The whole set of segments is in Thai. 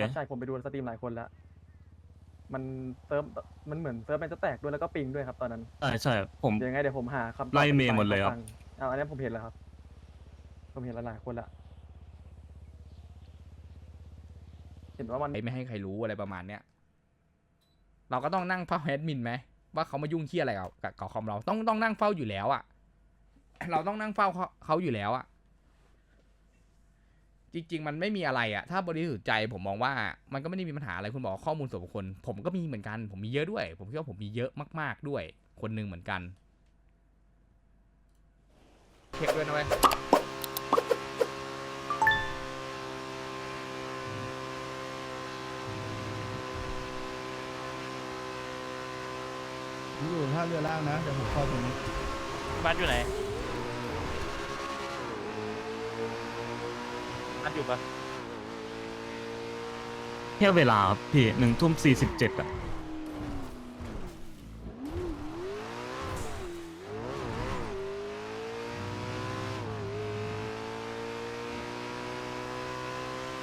เลยครับใช่ผมไปดูสตรีมหลายคนแล้ว มันเซิร์ฟมันเหมือนเซิร์ฟมันจะแตกด้วยแล้วก็ปิงด้วยครับตอนนั้นใช่ใช่ผม เดี๋ยวยังไงเดี๋ยวผมหาคำตอบไล่เมย์หมดเลยครับฟังเอาอันนี้ผมเห็นแล้วครับ ผมเห็นหลายๆคนละเห็นว่ามัน ไม่ให้ใครรู้อะไรประมาณเนี้ย เราก็ต้องนั่งเฝ้าแอดมินไหมว่าเขามายุ่งเคี้ยอะไรกับกับกับคอมเราต้องต้องนั่งเฝ้าอยู่แล้วอะเราต้องนั่งเฝ้าเขาเขาอยู่แล้วอะ จริง ๆ มันไม่มีอะไรอะถ้าบริสุทธิ์ใจผมมองว่ามันก็ไม่ได้มีปัญหาอะไรคุณบอกว่าข้อมูลส่วนบุคคล ผมก็มีเหมือนกัน ผมมีเยอะด้วย ผมคิดว่าผมมีเยอะมาก ๆด้วย คนหนึ่งเหมือนกันเช็คด้วยนะเว้ยผมอยู่ท่าเรือล่างนะเดี๋ยวผมเข้าตรงนี้บ้านอยู่ไหน บ้านอยู่ปะแค่เวลาครับพี่หนึ่งทุ่มสี่สิบเจ็ดอะ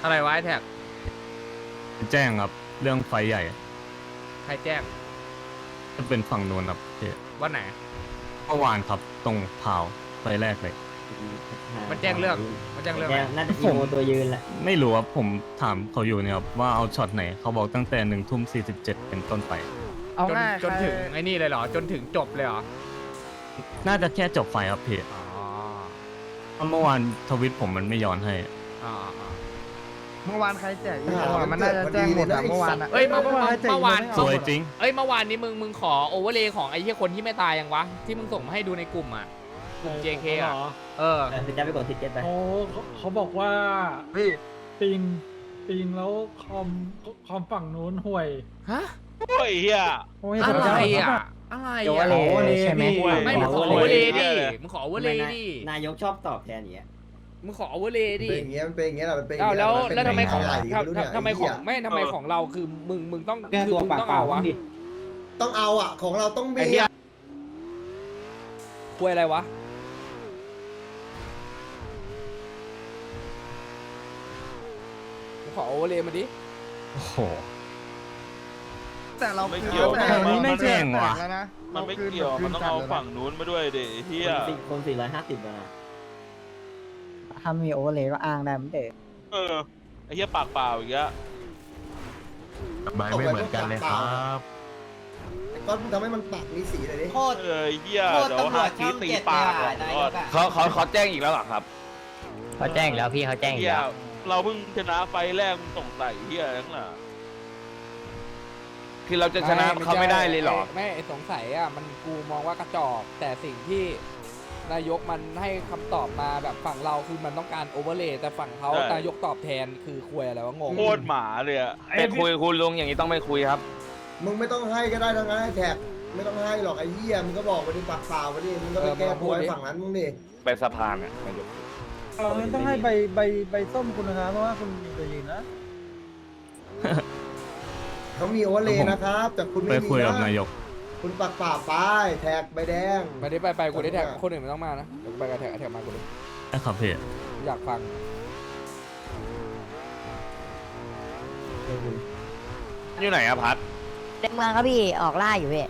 อะไรวะไอ้แท็กแจ้งครับ เรื่องไฟใหญ่ใครแจ้งจะเป็นฝั่งโน้นครับพี่วันไหน เมื่อวานครับตรงพาวไฟแรกเลย มันแจ้งเรื่อง มันแจ้งเรื่องอะไรน่าจะอีโมตัวยืนแหละไม่รู้ครับผมถามเขาอยู่เนี่ยครับว่าเอาช็อตไหนเขาบอกตั้งแต่หนึ่งทุ่มสี่สิบเจ็ดเป็นต้นไป เอาจนง่ายจนถึงไอ้นี่เลยเหรอ จนถึงจบเลยเหรอ น่าจะแค่จบไฟครับพี่อ๋อเพราะเมื่อวานทวิตผมมันไม่ย้อนให้ อ๋ออ๋อ เมื่อวานใครแจกอีโมอะมันน่าจะแจ้งหมดอะเมื่อวานอะเอ้ยเมื่อเมื่อเมื่อวาน สวยจริง เอ้ยเมื่อวานนี้มึงมึงขอโอเวอร์เลย์ของไอ้เหี้ยคนที่ไม่ตายยังวะ ที่มึงส่งมาให้ดูในกลุ่มอะ กลุ่ม JK อะ เออ เออพี่แจ๊คไปกดทิกเก็ตไปเขาเขาเขาบอกว่าพี่ปิงปิงแล้วคอมคอมฝั่งนู้นห่วยฮะโอ้ยเฮีย โอ้ยอะไรอะ อะไรโอเวออะร์เลย์ใช่ไหมไม่มึงขอโอเวอร์เลย์ดิมึงขอโอเวอร์เลย์ดินายกชอบตอบแทนอย่างเงี้ย มึงขอโอเวอร์เลย์ดิ เป็นอย่างเงี้ยมันเป็นอย่างเงี้ยแหละมันเป็นอย่าอ้างวเงี้ยแล้วนเป็นแล้วทำไมของใหญ่ก็ไม่รู้เนี่ยทำไมของอ้เหี้ยไม่ทำไมของเราคือมึงมึงต้องแก้คือตัวมึงปากต้องเปล่าเอาวะดิต้องเอาอะ ของเราต้องมีไอ้เหี้ยอะคุยอะไรวะมึง ขอโอเวอร์เลย์มาดิ โอ้โห แต่เราไม่คืนเกี่ยว แต่อันนี้ไม่แจ้งว่ะ แล้วนะมันไม่ราคืเกี่ยวคืมันต้องเอาจัดลยะฝั่งนู้นมาด้วยดิเฮียคนสี่ร้อยห้าสิบนะถ้ามีโอเวอร์เลยก็อ้างได้เหมือนเดิมเออไอ้เฮียปากเปล่าอีกอะไม่เหมือนกันเลยครับไอ้ก้อนมึงทำให้มันปากมีสีเลยดิโคตรเออเฮียเดี๋ยวหาทีตีปากหรอกนายก่อนกอะเขาเขาเขาแจ้งอีกแล้วเหรอครับ เขาแจ้งแล้วพี่เขาแจ้งเฮีย เราเพิ่งชนะไฟแรกมึงส่งใส่เฮียนั่นน่ะคือเราจะชนะเขาไม่ได้เลยเหรอ ไม่ไอ้สงสัยอะมันกูมองว่ากระจอกแต่สิ่งที่นายกมันให้คำตอบมาแบบฝั่งเราคือมันต้องการโอเวอร์เลย์แต่ฝั่งเขานายกตอบแทนคือคุยอะไรวะงงโคตรหมาเลยอะไม่คุยคุณลุงอย่างนี้ต้องไม่คุยครับ มึงไม่ต้องให้ก็ได้ทั้งนั้นไอ้แท็กไม่ต้องให้หรอกไอ้เหี้ยมึงก็บอกมาดิปากเปล่ามาดิมึงก็ไปแก้ตัวไอ้ฝั่งนั้นมึงดิไปสะพานอะนายก เราต้องให้ใบใบใบส้มคุณนะครับเพราะว่าคุณจะยืนนะเขามีโอเวอร์เลย์นะครับ แต่คุณไปไม่มีคุยกับนะนายกคุณปากเปล่าไปแท็กใบแดง ไปดิไปไปกูได้แท็กคนอื่นไม่ต้องมานะเดี๋ยวกูไปกับแท็กแท็กมากูดินะครับพี่อยากฟังอยู่ไหนอะพัดในเมืองครับพี่ออกล่าอยู่พี่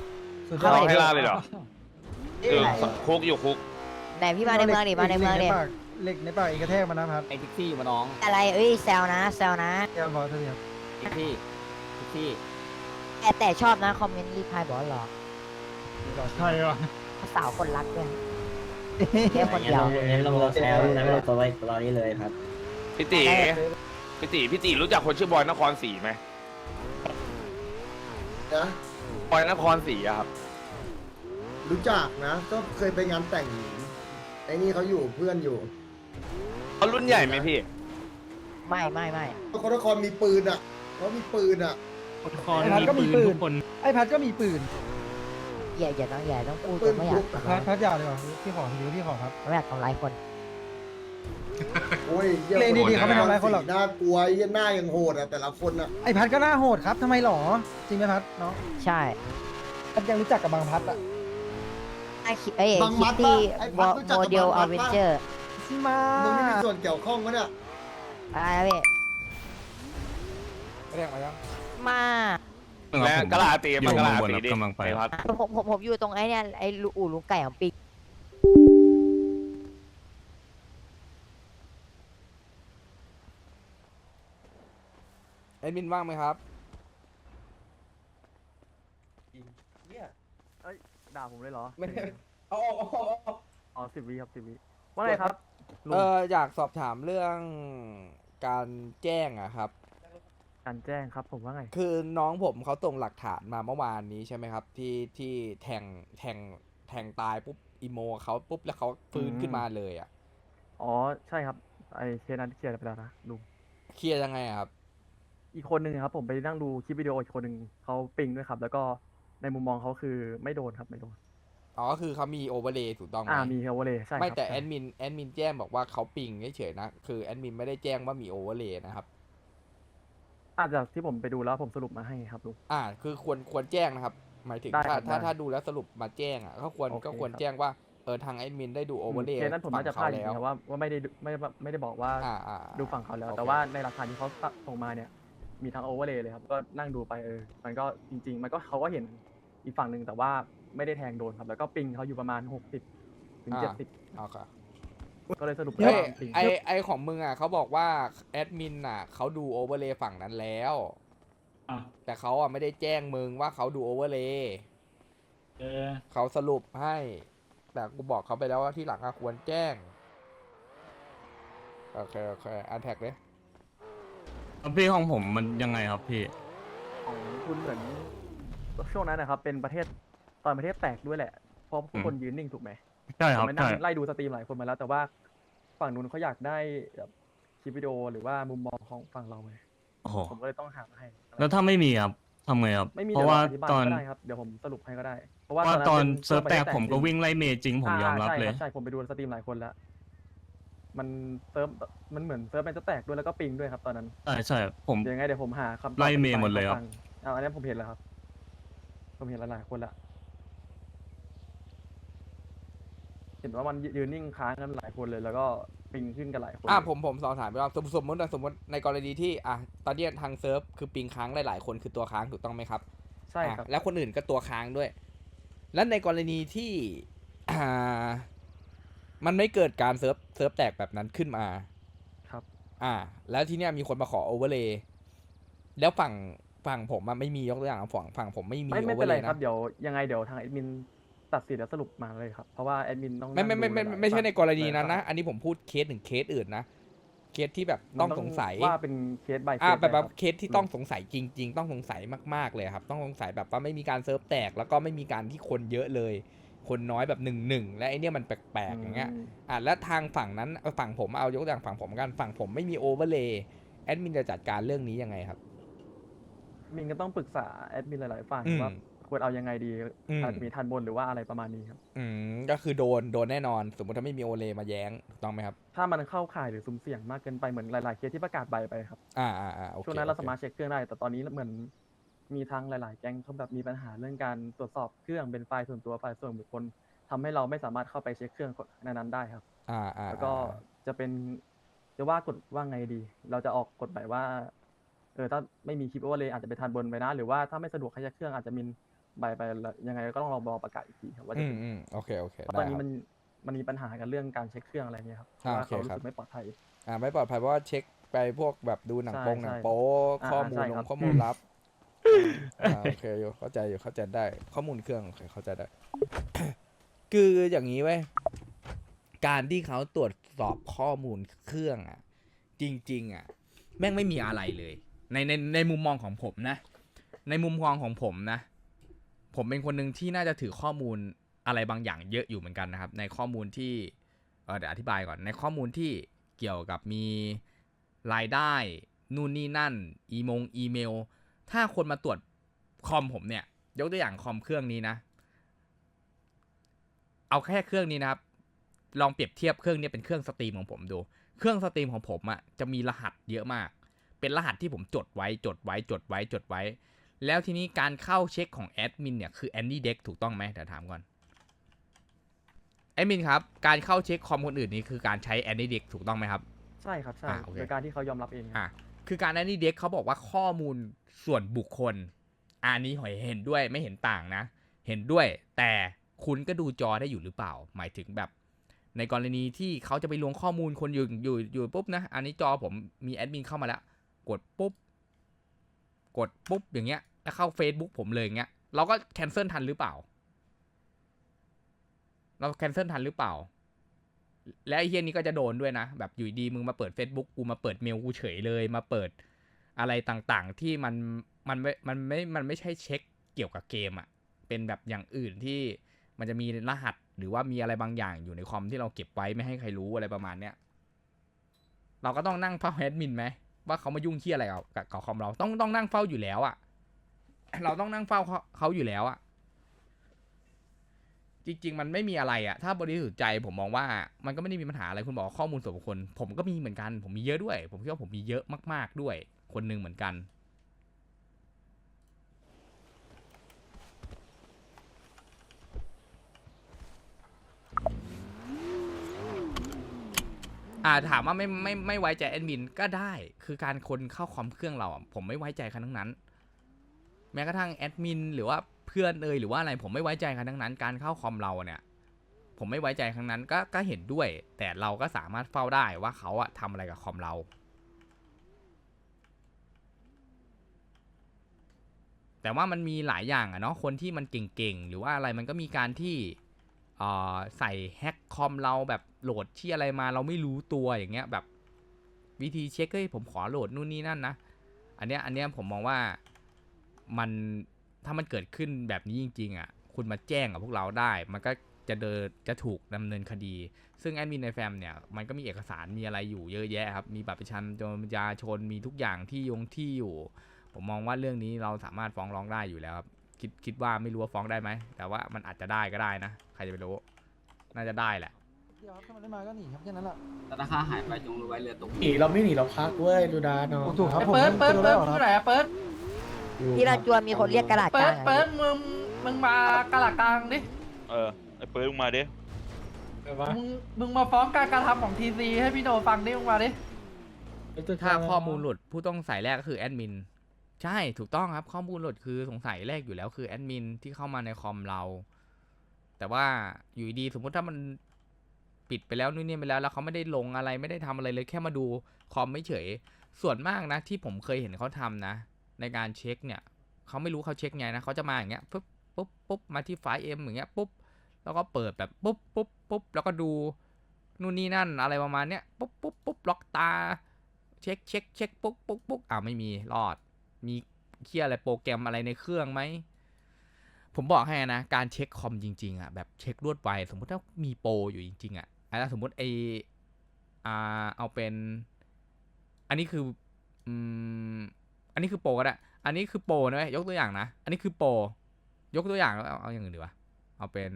เขาให้ล่าเลยเหรอ คือคุกอยู่คุก ไหนพี่มาในเมืองดิมาในเมืองดิ เหล็กในปากอีกกระแทกมานะพัดไอ้ทิกซี่อยู่มาน้องอะไรเอ้ยแซวนะแซวนะแก้วขอเถอะครับทิกซี่ทิกซี่แต่แต่ชอบนะคอมเมนต์รีพายบอกว่าหรอใช่เหรอสาวคนรักด้วยแค่คนเดียวงั้นเราเราแชร์รูปนั้นไม่เราตัวไว้ตอนนี้เลยครับ พี่ตีพี่ตีพี่ตีรู้จักคนชื่อบอยนครศรีไหมนะบอยนครศรีอะครับ รู้จักนะ ก็เคยไปงานแต่งไอ้นี่เขาอยู่เพื่อนอยู่ เขารุ่นใหญ่ไหมพี่ ไม่ไม่ไม่คนนครมีปืนอะเขามีปืนอะคอนมีปืนทุกคน ไอ้พัดก็มีปืนอย่าอย่าต้องอย่าต้องพูดปืผมนไม่อยากพกพัดพัดอยากเลยว่ะพี่ขอทีพี่ขอครับ ไม่อยากทำร้ายคน โอ้ยหี้ยเล่นดีๆเขาไม่ทำร้ายคนหรอกสีน่ากลัวไอ้เหี้ยหน้ายังโหดอะแต่ละคนอะไอ้พัดก็น่าโหดครับทำไมหรอ จริงไหมพัดเนาะใช่พัดยังรู้จักกับบางพัดอะไอ้คิดเอ้ยบางคิมัดดที่ปะไอ้พัดรู้จักโมกับเดลบางมัอดปะเวนเจอร์ มามึงไม่มีส่วนเกี่ยวข้องวะเนี่ยอะไรนะพี่เรียกมายังมาและกระลาตีอยู่มันกระลาข้างบนตีครับดิกำลังไปไอ้พัดผมผมผมอยู่ตรงไอ้เนี่ยไอ้ลูอู่ลุงไก่ของปิงแอดมินว่างไหมครับด่าผมเลยเหรอ ไม่ได้อ๋อสิบวิครับสิบวิว่าไงครับ ลุงเอออยากสอบถามเรื่องการแจ้งอะครับ การแจ้งครับ ผมว่าไง คือน้องผมเขาส่งหลักฐานมาเมื่อวานนี้ใช่ไหมครับ ที่ที่แทงแทงแทงตายปุ๊บอีโมเขาปุ๊บแล้วเขาฟื้นอืม ขึ้นมาเลยอะอ๋อใช่ครับ ไอเคสนั้นเคลียร์ไปแล้วนะลุงเคลียร์ยังไงอะครับ อีกคนหนึ่งครับ ผมไปนั่งดูคลิปวิดีโออีกคนหนึ่งเขาปิงด้วยครับ แล้วก็ในมุมมองเขาคือไม่โดนครับไม่โดน อ๋อก็คือเขามีโอเวอร์เลย์ถูกต้องไหมอ่ามีครับโอเลยใช่ครับไม่แต่ใช่แอดมินแอดมินแจ้งบอกว่าเขาปิงเฉยๆนะคือแอดมินไม่ได้แจ้งว่ามีโอเวอร์เลย์นะครับ อาจจะที่ผมไปดูแล้วผมสรุปมาให้ครับลุง อ่า คือควรควรแจ้งนะครับ หมายถึงได้ถ้าครับถ้าได้ถ้าดูแล้วสรุปมาแจ้งอะก็ควรโอเคก็ควรครับ แจ้งว่าเออทางแอดมินได้ดูโอเวอร์เลย์เคสนั้นผมน่าจะพลาดจริงๆครับว่าว่าไม่ได้ดูไม่ได้ไม่ได้บอกว่าอ่าอ่า ดูฝั่งเขาแล้ว โอเค แต่ว่าในหลักฐานที่เขาส่งมาเนี่ย มีทั้งโอเวอร์เลยเลยครับ ก็นั่งดูไปเออ มันก็จริง ๆ มันก็เขาก็เห็นอีกฝั่งหนึ่งแต่ว่า ไม่ได้แทงโดนครับ แล้วก็ปิงเขาอยู่ประมาณหกสิบถึงเจ็ดสิบโอเคก็เลยสรุปเฮ้ยว่าปิงไอไอของมึงอะเขาบอกว่าแอดมินอะเขาดูโอเวอร์เลย์ฝั่งนั้นแล้ว อะแต่เขาอะไม่ได้แจ้งมึงว่าเขาดูโอเวอร์เลย์เออเขาสรุปให้ แต่กูบอกเขาไปแล้วว่าที่หลังอะควรแจ้ง โอเค โอเคอันแท็กเลยพี่ของผมมันยังไงครับพี่ ของคุณเหมือนช่วงนั้นนะครับ เป็นประเทศต อนประเทศแตกด้วยแหละเพราะทุกคนยืนนิ่งถูกไหมใช่คผรับมไปนั่ใช่งไล่ดูสตรีมหลายคนมาแล้ว แต่ว่าฝั่งนู้นเขาอยากได้แบบคลิปวิดีโอหรือว่ามุมมองของฝั่งเราไงโอ้โหผมก็เลยต้องหามาให้ แล้วถ้าไม่มีครับทำไงครับ ไม่มีเพเดี๋ยราะวว่าอธิบายตอนก็ได้ครับเดี๋ยวผมสรุปให้ก็ได้ เพราะว่าว่าตอนป็เซิร์ฟแตกช่วงผมก็จริงวิ่งไล่เมย์จริงผมยอมรับใช่เลยคใช่ผมไปดูสตรีมหลายคนแล้ว มันเซิร์ฟมันเหมือนเซิร์ฟมันจะแตกด้วยแล้วก็ปิงด้วยครับตอนนั้นใช่ใช่ผม เดี๋ยวยังไงเดี๋ยวผมหาคำตอบไล่เมย์อธิบาหมดเลยครับ ให้ฟังเอาอันนี้ผมเห็นแล้วครับ ผมเห็นหลายๆคนละเห็นว่ามันยืนนิ่งค้างกันหลายคนเลย แล้วก็ปิงขึ้นกันหลายคนอะเลยผมผมสอบถามไปว่าสมมุติสมมตินะสมมติในกรณีที่อะตอนเนี้ยทางเซิร์ฟคือปิงค้างหลายๆคนคือตัวค้างถูกต้องไหมครับใช่ครับ อะแล้วคนอื่นก็ตัวค้างด้วย แล้วในกรณีที่อ่ามันไม่เกิดการเซิร์ฟเซิร์ฟแตกแบบนั้นขึ้นมาครับ อ่า แล้วทีเนี้ยมีคนมาขอโอเวอร์เลย์แล้วฝั่งฝั่งผมอะไม่มียกตัวอย่างฝั่งฝั่งผมไม่มีไม่โอไม่เวอเป็นร์เลไรย์ครับนะเดี๋ยวยังไงเดี๋ยวทางแอดมิน ตัดสินแล้วสรุปมาเลยครับ เพราะว่าแอดมินต้องไม่ไม่ไม่นั่ไม่งดูหลายไม่ใช่ฝั่งในกรณีนั้นหลายนะฝั่อันนี้ผมพูดเคสหนึ่งเคสอื่นนะ เคสที่แบบมันต้องสงสัยว่าเป็นเคส by เคอ่าสแบบแบบครับเคสที่ต้องสงสัยจริง ๆ ต้องสงสัยมากๆเลยครับ ต้องสงสัยแบบว่าไม่มีการเซิร์ฟแตก แล้วก็ไม่มีการที่คนเยอะเลย คนน้อยแบบหนึ่งหนึ่งและไอเนี้ยมันแปลกๆอย่างเงี้ยมอะแล้วทางฝั่งนั้นเอาฝั่งผมเอายกตัวอย่างฝั่งผมกันฝั่งผมไม่มีโอเวอร์เลย์แอดมินจะจัดการเรื่องนี้ยังไงครับมินก็ต้องปรึกษาแอดมินหลายๆฝ่ายอืมว่า ควรเอายังไงดีอืม อาจจะมีทันบนหรือว่าอะไรประมาณนี้ครับ อืมก็คือโดนโดนแน่นอน สมมติถ้าไม่มีโอเลมาแย้งถูกต้องไหมครับ ถ้ามันเข้าข่ายหรือสุ่มเสี่ยงมากเกินไปเหมือนหลายๆเคสที่ประกาศใบไปครับ อ่าอ่าอ่าโอเคช่วงนั้นเราโอคสามารถเช็คเครื่องได้ แต่ตอนนี้เหมือนมีทั้งหลาย ๆ แก๊งเขาแบบมีปัญหาเรื่องการตรวจสอบเครื่องเป็นไฟล์ส่วนตัวไฟล์ส่วนบุคคลทำให้เราไม่สามารถเข้าไปเช็คเครื่องนั้นๆได้ครับ อ่าอ่าแล้วก็อ่าจะเป็นจะว่ากฎว่าไงดี เราจะออกกฎหมายว่า เออถ้าไม่มีคลิปโอเวอร์เลยอาจจะไปทันบนไปนะ หรือว่าถ้าไม่สะดวกให้เช็คเครื่องอาจจะมิ นใบไปแล้วยังไงก็ต้องรอรอประกาศอีกทีครับว่าจะอืมเป็นอืมโอเคโอเคเพราะตได้อนนี้ครับ มันมันมีปัญหากันเรื่องการเช็คเครื่องอะไรเงี้ยครับอ่าว่าโอเคเขารู้ครับ สึกไม่ปลอดภัย อ่าไม่ปลอดภัยเพราะว่าเช็คไปพวกแบบดูหนังใช่โปงหนังใช่โป๊อ่าข้อมูลใช่ลครังบ ข้อมูลลับอ่าโอเคอยู่เข้าใจอยู่เข้าใจได้ ข้อมูลเครื่องโอเคเข้าใจได้ คืออย่างนี้เว้ยการที่เขาตรวจสอบข้อมูลเครื่องอะ จริง ๆ อะ แม่งไม่มีอะไรเลย ในในในมุมมองของผมนะ ในมุมมองของผมนะ ผมเป็นคนหนึ่งที่น่าจะถือข้อมูลอะไรบางอย่างเยอะอยู่เหมือนกันนะครับ ในข้อมูลที่เดี๋ยวอธิบายก่อนในข้อมูลที่เกี่ยวกับมีรายได้ นู่นนี่นั่น อีมงอีเมล ถ้าคนมาตรวจคอมผมเนี่ย ยกตัวอย่างคอมเครื่องนี้นะ เอาแค่เครื่องนี้นะครับ ลองเปรียบเทียบเครื่องนี้เป็นเครื่องสตรีมของผมดู เครื่องสตรีมของผมอะ่ะจะมีรหัสเยอะมาก เป็นรหัสที่ผมจดไว้จดไว้จดไว้จดไว้ แล้วทีนี้การเข้าเช็คของแอดมินเนี่ยคือ Andy Deck ถูกต้องไหมเดี๋ยวถามก่อนแอดมินครับ การเข้าเช็คคอมคนอื่นนี่คือการใช้ Andy Deck ถูกต้องไหมครับ ใช่ครับ ใช่อ่าโอเค โดยการที่เขายอมรับเองครับ อะคือการนั้นนี่เด็กเขาบอกว่าข้อมูลส่วนบุคคล อันนี้หอยเห็นด้วยไม่เห็นต่างนะ เห็นด้วย แต่คุณก็ดูจอได้อยู่หรือเปล่า หมายถึงแบบ ในกรณีที่เขาจะไปลวงข้อมูลคนอยู่อยู่อยู่ปุ๊บนะ อันนี้จอผมมีแอดมินเข้ามาแล้ว กดปุ๊บ กดปุ๊บอย่างเงี้ยแล้วเข้า Facebook ผมเลยอย่างเงี้ยเราก็แคนเซิลทันหรือเปล่า เราแคนเซิลทันหรือเปล่า และไอ้เฮียนี้ก็จะโดนด้วยนะ แบบอยู่ดีมึงมาเปิด Facebook กูมาเปิดเมลกูเฉยเลยมาเปิดอะไรต่างๆ ที่มันมันไม่มันไม่มันไม่ใช่เช็คเกี่ยวกับเกมอะ่ะเป็นแบบอย่างอื่นที่มันจะมีรหัสหรือว่ามีอะไรบางอย่างอยู่ในคอมที่เราเก็บไว้ไม่ให้ใครรู้อะไรประมาณเนี้ยเราก็ต้องนั่งเฝ้าแอดมินไหม ว่าเขามายุ่งเที่ยอะไรกับกับกับคอมเราต้องต้องนั่งเฝ้าอยู่แล้วอะ่ะ เราต้องนั่งเฝ้าเขาเขาอยู่แล้วอะ่ะ จริง ๆ มันไม่มีอะไรอะถ้าบริสุทธิ์ใจผมมองว่า มันก็ไม่ได้มีปัญหาอะไรคุณบอกข้อมูลส่วนบุคคล ผมก็มีเหมือนกัน ผมมีเยอะด้วย ผมคิดว่าผมมีเยอะมาก ๆด้วย คนหนึ่งเหมือนกัน อ่าถามว่าไม่ไม่ไม่ไว้ใจแอดมินก็ได้ คือการคนเข้าคอมเครื่องเราอะผมไม่ไว้ใจใครทั้งนั้น แม้กระทั่งแอดมินหรือว่าเพื่อนเอยหรือว่าอะไรผมไม่ไว้ใจใครทั้งนั้น การเข้าคอมเราเนี่ย ผมไม่ไว้ใจครั้งนั้นก็ก็เห็นด้วย แต่เราก็สามารถเฝ้าได้ว่าเขาอะทำอะไรกับคอมเราแต่ว่ามันมีหลายอย่างอะเนาะคนที่มันเก่งๆ หรือว่าอะไรมันก็มีการที่ ใส่แฮกคอมเราแบบโหลดที่อะไรมาเราไม่รู้ตัวอย่างเงี้ยแบบวิธีเช็คเฮ้ยผมขอโหลดนู่นนี่นั่นนะ อันเนี้ยอันเนี้ยผมมองว่ามันถ้ามันเกิดขึ้นแบบนี้จริง ๆ อะ คุณมาแจ้งกับพวกเราได้ มันก็จะเดินจะถูกดำเนินคดี ซึ่งแอดมินในแฟมเนี่ย มันก็มีเอกสารมีอะไรอยู่เยอะแยะครับ มีบัตรประชาชนมีทุกอย่างที่ยงที่อยู่ ผมมองว่าเรื่องนี้เราสามารถฟ้องร้องได้อยู่แล้วครับ คิดคิดว่าไม่รู้ว่าฟ้องได้ไหม แต่ว่ามันอาจจะได้ก็ได้นะ ใครจะไปรู้ น่าจะได้แหละ เดี๋ยวถ้ามันได้มาก็หนีครับแค่นั้นแหละแต่ถ้าข้าหายไปจงรู้ไว้เรือตกหนีเราไม่หนีเราพักเว้ยดูดาเนาะถูกครับผมเปิดเปิดไม่เปิดรู้พูดแล้วไหนอะเปิดที่ราจวนมีคนเรียกกระดาษกเปิลาดงเปิอะดมึงมึงมากระหลักกลางดิเออไอ้เปิดมึงมาดิมึงมึงมาฟ้องการกระทำของทีซีให้พี่โนฟังดิมึงมาดิถ้าข้อมูลหลุดผู้ต้องใส่แรกก็คือแอดมิน ใช่ถูกต้องครับข้อมูลหลุดคือสงสัยแรกอยู่แล้วคือแอดมินที่เข้ามาในคอมเรา แต่ว่าอยู่ดีสมมุติถ้ามันปิดไปแล้วนู่นนี่ไปแล้วแล้วเขาไม่ได้ลงอะไรไม่ได้ทำอะไรเลยแค่มาดูคอมไม่เฉย ส่วนมากนะที่ผมเคยเห็นเขาทำนะ ในการเช็คเนี่ยเขาไม่รู้เขาเช็คไงนะเขาจะมาอย่างเงี้ยปุ๊บปุ๊บปุ๊บมาที่ไฟล์เอ็มอย่างเงี้ยปุ๊บแล้วก็เปิดแบบปุ๊บปุ๊บปุ๊บแล้วก็ดูนู่นนี่นั่นอะไรประมาณเนี้ยปุ๊บปุ๊บปุ๊บล็อกตา เช็คเช็คเช็คปุ๊กปุ๊กปุ๊กอ่าไม่มีรอด มีเคียอะไรโปรแกรมอะไรในเครื่องไหม ผมบอกให้นะ การเช็คคอมจริง ๆ อะ แบบเช็ครวดไว สมมติถ้ามีโปรอยู่จริง ๆ อะอะสมมติไออ่าเอาเป็น อันนี้คืออืมอันนี้คือโปรก็ได้ อันนี้คือโปรนะเว้ยยกตัวอย่างนะ อันนี้คือโปร ยกตัวอย่างแล้วเอาเอาอย่างอื่นดีวะ เอาเป็น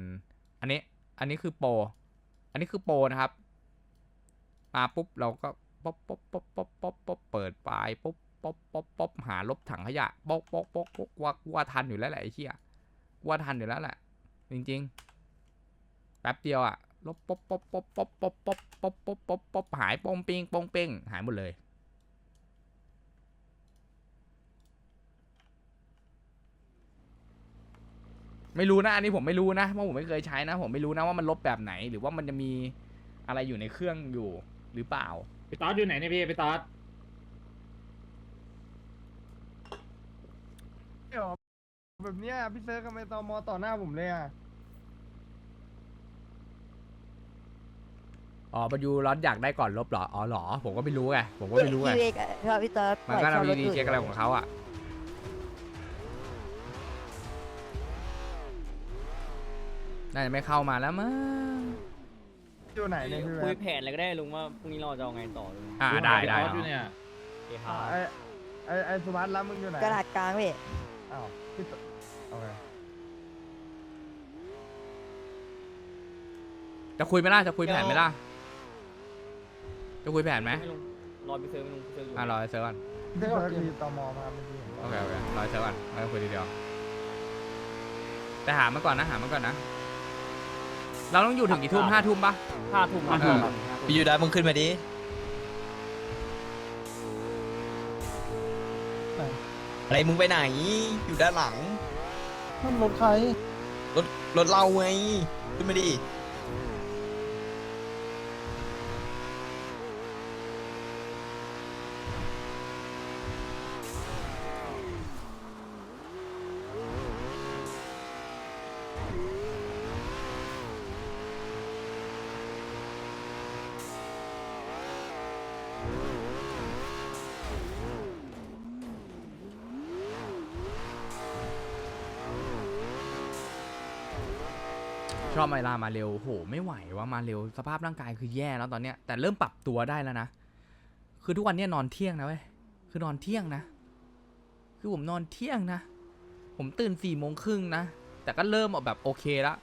อันนี้ อันนี้คือโปร อันนี้คือโปรนะครับมาปุ๊บเราก็ป๊อปป๊อปป๊อปป๊อปป๊อปป๊อปเปิดไฟล์ปุ๊บ ป๊อปป๊อปป๊อปหาลบถังขยะป๊อกป๊อกป๊อกป๊อกว่าว่าทันอยู่แล้วแหละไอ้เหี้ยว่าทันอยู่แล้วแหละ จริง ๆ แป๊บเดียวอะลบป๊อปป๊อปป๊อปป๊อปป๊อปป๊อปป๊อปป๊อปป๊อปป๊อปหายป้งเป้งป้งเป้งหายหมดเลย ไม่รู้นะอันนี้ผมไม่รู้นะเพราะผมไม่เคยใช้นะ ผมไม่รู้นะว่ามันลบแบบไหน หรือว่ามันจะมีอะไรอยู่ในเครื่องอยู่หรือเปล่าไปตอดอยู่ไหนเนี่ยพี่ไปตอด เดี๋ยว แบบเนี้ยพี่เซิร์ฟกับไอตอมอต่อหน้าผมเลยอะอ๋อประยูร้อนอยากได้ก่อนลบเหรอ อ๋อเหรอ ผมก็ไม่รู้ไง ผมก็ไม่รู้ไง พี่เอกชอบพี่เติร์ดมันก็ชอบทำรถดีอื่นๆเช็คอะไรของเขาอะ น่าจะไม่เข้ามาแล้วมั้ง อยู่ไหนเนี่ยพี่แวคุยบแผนอะไรก็ได้ลุงว่าพรุ่งนี้เราจะเอาไงต่อลุงอ่าได้ได้ปตออยู่เนี่ยโอเคครับไอไอไอสุภัสรับมึงอยู่ไหนกระดาษกลางพี่อ้าวพี่ต โอเคจะคุยไหมล่ะจะคุยแผนไหมล่ะจะคุยแผนไหมให้ลุงรอพี่เซิร์ฟให้ลุงพี่เซิร์ฟอยู่อะรอไอ้เซิร์ฟก่อนพี่เซิร์ฟมีตอมอมาเมื่อกี้เห็นโอเคโอเครอไอ้เซิร์ฟก่อนแล้วคุยทีเดียว แต่หามาก่อนนะหามาก่อนนะ เราต้องอยู่ถึงกี่ทุ่มห้าทุ่มปะ ห้าทุ่มห้าทุ่มครับห้าทุ่มพี่ยูได้มึงขึ้นมาดิอะไรมึงไปไหน อยู่ด้านหลัง นั่นรถใครรถรถเราไงขึ้นมาดิ อบไมลามาเร็วโห ไม่ไหวว่ามาเร็วสภาพร่างกายคือแย่แล้วตอนเนี้ย แต่เริ่มปรับตัวได้แล้วนะ คือทุกวันเนี้ยนอนเที่ยงนะเว้ย คือนอนเที่ยงนะ คือผมนอนเที่ยงนะ ผมตื่นสี่โมงครึ่งนะ แต่ก็เริ่มแบบโอเคละ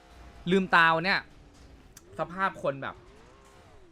ลืมตาวันเนี้ยสภาพคนแบบ